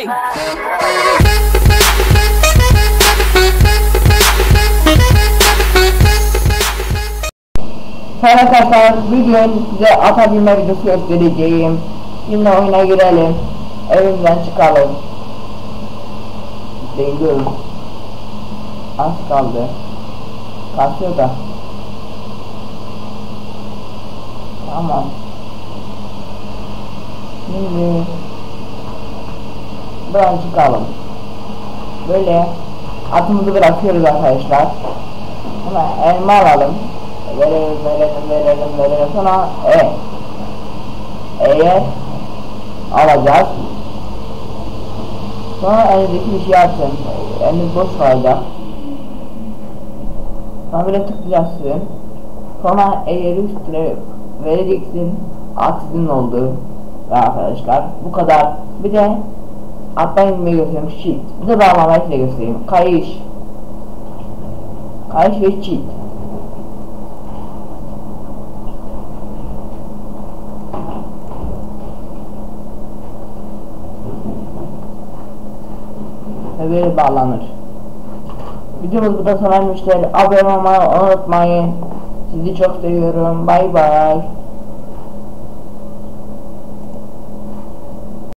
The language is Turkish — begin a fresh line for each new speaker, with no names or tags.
Hey.
Merhaba arkadaşlar, bugün size atabilme videosu göstereceğim. Şimdi oyuna girelim. Evimden çıkalım. Değiyoruz. Az kaldı. Kasıyor da. Tamam. Şimdi buradan çıkalım. Böyle atımızı bırakıyoruz arkadaşlar. Hemen elma alalım. Verelim, verelim, verelim, verelim. Sonra E. E'ye alacağız. Sonra elinizdeki bir şey açın. Eliniz boş kalacak. Sonra böyle tıklayacaksın. Sonra eğer üstüne vereceksin. At sizin oldu. Ve arkadaşlar bu kadar. Bir de alttan inmeyi göstereyim. Cheat. Bir de bağlamayı size göstereyim. Kayış. Kayış ve cheat. ve böyle bağlanır. Videomuz burada sona ermiştir. Abone olmayı unutmayın. Sizi çok seviyorum. Bay bay.